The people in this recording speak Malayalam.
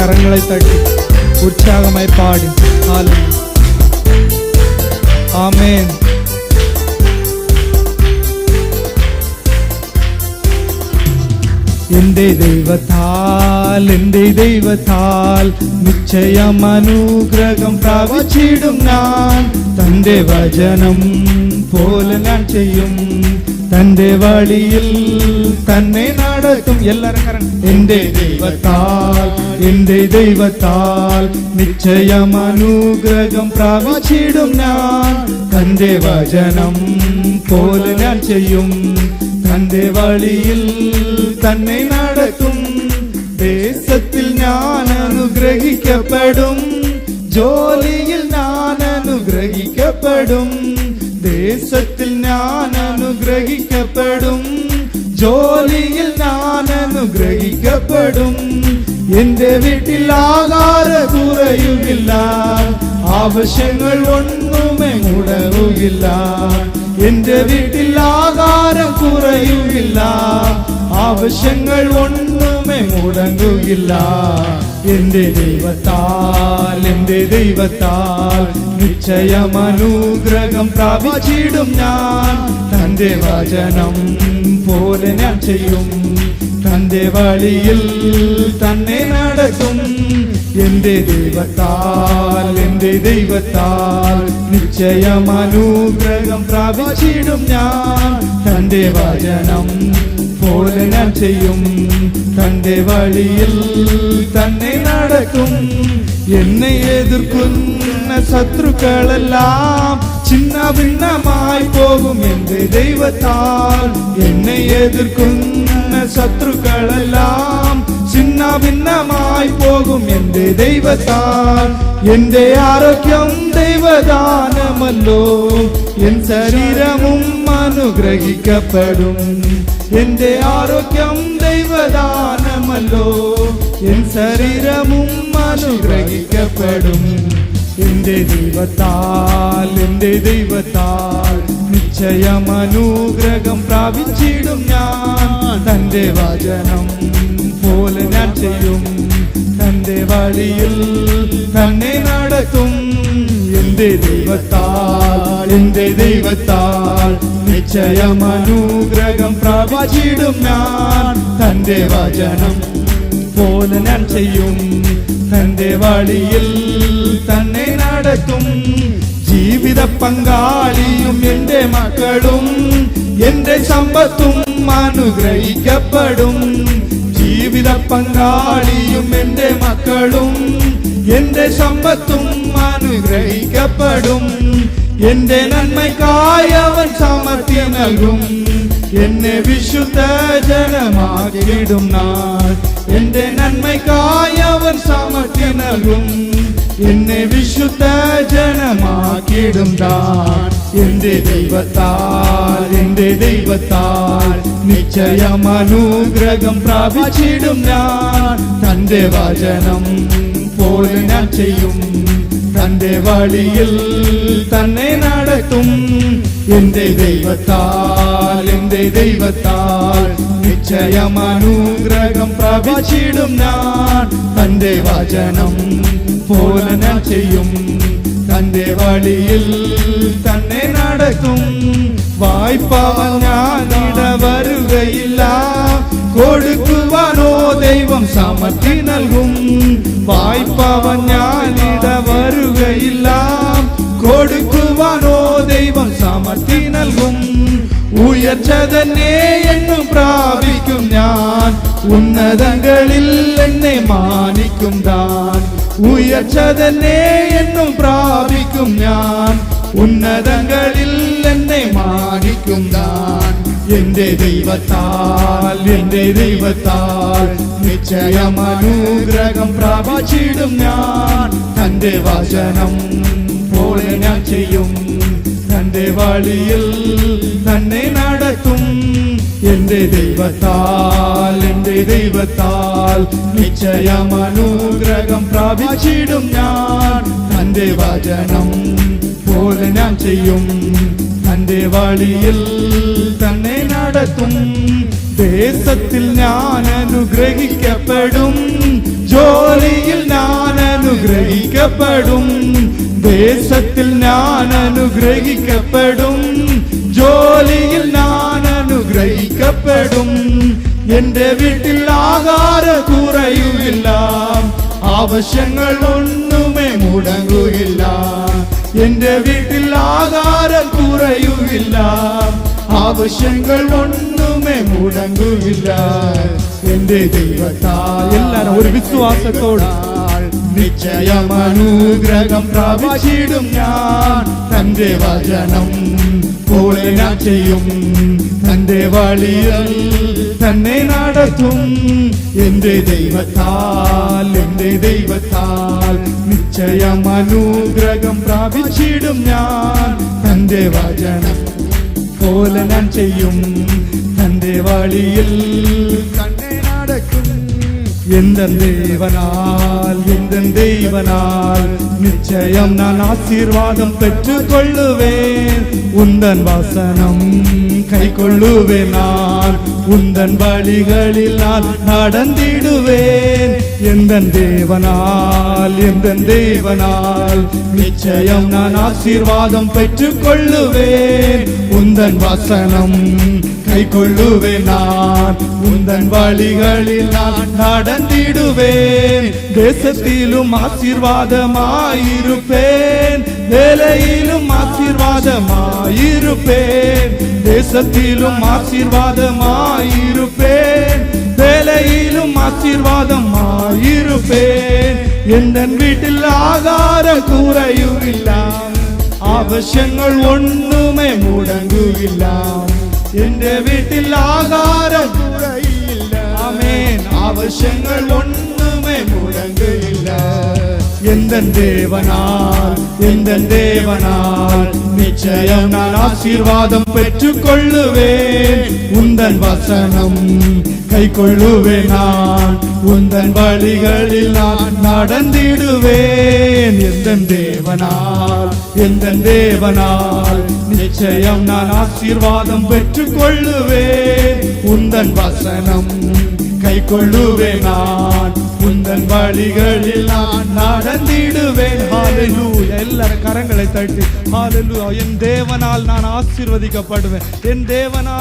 കരങ്ങളെ തട്ടി ഉത്സാഹമായി പാടി ഹാലേ ആമേൻ എന്റെ ദൈവത്താൽ എന്റെ ദൈവത്താൽ നിശ്ചയം അനുഗ്രഹം പ്രാപിച്ചിടും ഞാൻ. തന്റെ വചനം പോലെ ഞാൻ ചെയ്യും. തന്റെ വഴിയിൽ തന്നെ നടക്കും എല്ലാരും എന്റെ ദൈവത്താൽ എന്റെ ദൈവത്താൽ നിശ്ചയം അനുഗ്രഹം പ്രാപിച്ചിടും ഞാൻ. തന്റെ വചനം പോലെ ഞാൻ ചെയ്യും. തന്റെ വഴിയിൽ തന്നെ നടക്കും. ദേശത്തിൽ ഞാൻ അനുഗ്രഹിക്കപ്പെടും. ജോലിയിൽ ഞാൻ അനുഗ്രഹിക്കപ്പെടും. ദേശത്തിൽ ഞാൻ അനുഗ്രഹിക്കപ്പെടും. ജോലിയിൽ ഞാൻ അനുഗ്രഹിക്കപ്പെടും. എന്റെ വീട്ടിൽ ആകാര കുറയുകില്ല ആവശ്യങ്ങൾ ഒന്നുമേ ഉണരുകില്ല എന്റെ വീട്ടിൽ ആകാരം കുറയുകില്ല ആവശ്യങ്ങൾ ഒന്നുമേ മുടങ്ങുകില്ല എന്റെ ദൈവത്താൽ എന്റെ ദൈവത്താൽ നിശ്ചയം അനുഗ്രഹം പ്രാപിച്ചിടും ഞാൻ. തന്റെ വചനം പോലെ ഞാൻ ചെയ്യും. തന്റെ വഴിയിൽ തന്നെ നടക്കും. എന്റെ ദൈവത്താൽ എന്റെ ദൈവത്താൽ നിശ്ചയം അനുഗ്രഹം പ്രാപിച്ചിടും ഞാൻ. തന്റെ വചനം പോലെ ഞാൻ ചെയ്യും. തന്റെ വഴിയിൽ തന്നെ നടക്കും എന്നെ എതിർക്കുന്ന ശത്രുക്കളെല്ലാം ചിന്ന ഭിന്നമായി പോകും എന്റെ ദൈവത്താൽ എന്നെ എതിർക്കുന്ന ശത്രുക്കളെല്ലാം ചിന്ന ഭിന്നമായി പോകും എന്റെ ദൈവത്താൽ എന്റെ ആരോഗ്യം ദൈവദാനമല്ലോ എൻ ശരീരമും അനുഗ്രഹിക്കപ്പെടും. എന്റെ ആരോഗ്യം ദൈവദാനമല്ലോ. എൻ ശരീരമും അനുഗ്രഹിക്കപ്പെടും. എന്റെ ദൈവത്താൽ എന്റെ ദൈവത്താൽ നിശ്ചയം അനുഗ്രഹം പ്രാപിച്ചിടും ഞാൻ. തന്റെ വചനം പോലെ ഞാൻ ചെയ്യും. തന്റെ വഴിയിൽ തന്നെ നടക്കും എന്റെ ദൈവത്താൽ നിന്റെ ദൈവത്താൽ നിശ്ചയം അനുഗ്രഹം ഞാൻ. തന്റെ വചനം പോലെ ഞാൻ ചെയ്യും തന്റെ വഴിയിൽ തന്നെ നടത്തും ജീവിത പങ്കാളിയും എന്റെ മക്കളും എന്റെ സമ്പത്തും അനുഗ്രഹിക്കപ്പെടും. ജീവിത പങ്കാളിയും എന്റെ മക്കളും എന്റെ സമ്പത്തും അനുഗ്രഹിക്കപ്പെടും എന്റെ നന്മയ്ക്കായി അവൻ സമർത്തി നൽകും. എന്നെ വിശുദ്ധ ജനമാകിടും നാൾ. എന്റെ നന്മയ്ക്കായി അവൻ സമർത്തി നൽകും. എന്നെ വിശുദ്ധ ജനമാക്കിടും താൻ എന്റെ ദൈവത്താൽ എന്റെ ദൈവത്താൽ നിശ്ചയം അനുഗ്രഹം പ്രാപിച്ചിടും ഞാൻ. തന്റെ വചനം പോലെ ഞാൻ ചെയ്യും. തന്റെ വഴിയിൽ തന്നെ നടത്തും. എന്റെ ദൈവത്താൽ എന്റെ ദൈവത്താൽ നിശ്ചയം അനുഗ്രഹം പ്രാപിച്ചിടും ഞാൻ. തന്റെ വചനം പോലെ ഞാൻ ചെയ്യും. തന്റെ വഴിയിൽ തന്നെ നടക്കും വായ്പ ഞാൻ ഇടവരുകയില്ല കൊടുക്കുവാനോ ദൈവം സമർത്തി നൽകും. വായ്പ ഞാൻ ഇടവരുകയില്ല കൊടുക്കുവാനോ ദൈവം സമർത്ഥി നൽകും. ഉയർച്ച തന്നെ എന്നും പ്രാപിക്കും ഞാൻ. ഉന്നതങ്ങളിൽ എന്നെ മാനിക്കും താൻ. ഉയർച്ച തന്നെ എന്നും പ്രാപിക്കും ഞാൻ. ഉന്നതങ്ങളിൽ എന്നെ മാനിക്കും താൻ. എന്റെ ദൈവത്താൽ എന്റെ ദൈവത്താൽ നിശ്ചയം അനുഗ്രഹം പ്രാപിച്ചിടും ഞാൻ. തന്റെ വചനം പോലെ ഞാൻ ചെയ്യും. തന്റെ വഴിയിൽ തന്നെ നടത്തും. എന്റെ ദൈവത്താൽ എന്റെ ദൈവത്താൽ നിശ്ചയം അനുഗ്രഹം പ്രാപിച്ചിടും ഞാൻ. തന്റെ വചനം പോലെ ഞാൻ ചെയ്യും. തന്റെ വഴിയിൽ തന്നെ നടത്തും. ദേശത്തിൽ ഞാൻ അനുഗ്രഹിക്കപ്പെടും. അനുഗ്രഹിക്കപ്പെടും. ദേശത്തിൽ ഞാൻ അനുഗ്രഹിക്കപ്പെടും. ജോലിയിൽ ഞാൻ അനുഗ്രഹിക്കപ്പെടും. എന്റെ വീട്ടിൽ ആഹാര കുറയുകയില്ല ആവശ്യങ്ങൾ ഒന്നുമേ മുടങ്ങുകയില്ല എന്റെ വീട്ടിൽ ആഹാര കുറയുകയില്ല ആവശ്യങ്ങൾ ഒന്നുമേ മുടങ്ങുകയില്ല എന്റെ ദൈവത്താ എല്ലാരും ഒരു വിശ്വാസത്തോട് നിശ്ചയം അനുഗ്രഹം പ്രാപിച്ചിടും ഞാൻ. തന്റെ വചനം പോലെ ഞാൻ ചെയ്യും. തന്റെ വളിയൽ തന്നെ നടത്തും. എന്റെ ദൈവത്താൽ എന്റെ ദൈവത്താൽ നിശ്ചയം അനുഗ്രഹം പ്രാപിച്ചിടും ഞാൻ. തന്റെ വചനം പോലെ ഞാൻ ചെയ്യും. തന്റെ വഴിയിൽ எந்த தேவனால் எந்த தெய்வனால் நிச்சயம் நான் ஆசீர்வாதம் பெற்றுக் கொள்ளுவேன் உந்தன் வசனம். கை கொள்ளுவேன் நான். உந்தன் வழிகளில் நான் நடந்திடுவேன். எந்த தேவனால் எந்த தேவனால். நிச்சயம் நான் ஆசீர்வாதம் பெற்றுக் கொள்ளுவேன் உந்தன் வசனம் கை கொள்ளுவேன் நான். உந்தன் வழிகளில் நான் நடந்திடுவேன். தேசத்திலும் ஆசீர்வாதமாயிருப்பேன். വേലയിലും ആശീർവാദമായിരുപ്പേൻ. ദേശത്തിലും ആശീർവാദമായിരുപ്പേൻ. വേലയിലും ആശീർവാദമായിരുപ്പേൻ. എന്റെ വീട്ടിൽ ആകാര കുറയുകയില്ല ആവശ്യങ്ങൾ ഒന്നുമേ മുടങ്ങുകയില്ല എന്റെ വീട്ടിൽ ആകാരം കുറയില്ല ആമേൻ. ആവശ്യങ്ങൾ எந்தன் தேவனால் எந்தன் தேவனால் நிச்சயம் நான் ஆசீர்வாதம் பெற்றுக் கொள்ளுவேன் உந்தன் வசனம் கை கொள்ளுவேன் நான். உந்தன் வழிகளில் நான் நடந்திடுவேன். எந்தன் தேவனால் எந்தன் தேவனால் நிச்சயம் நான் ஆசீர்வாதம் பெற்றுக் கொள்ளுவேன் உந்தன் வசனம் உம்மை கொள்ளுவேன் நான். உந்தன் வழிகளில் நான் நடந்திடுவேன். ஹாலலு எல்லாரும் கரங்களை தட்டி. ஹாலலு என் தேவனால் நான் ஆசிர்வதிக்கப்படுவேன். என் தேவனால்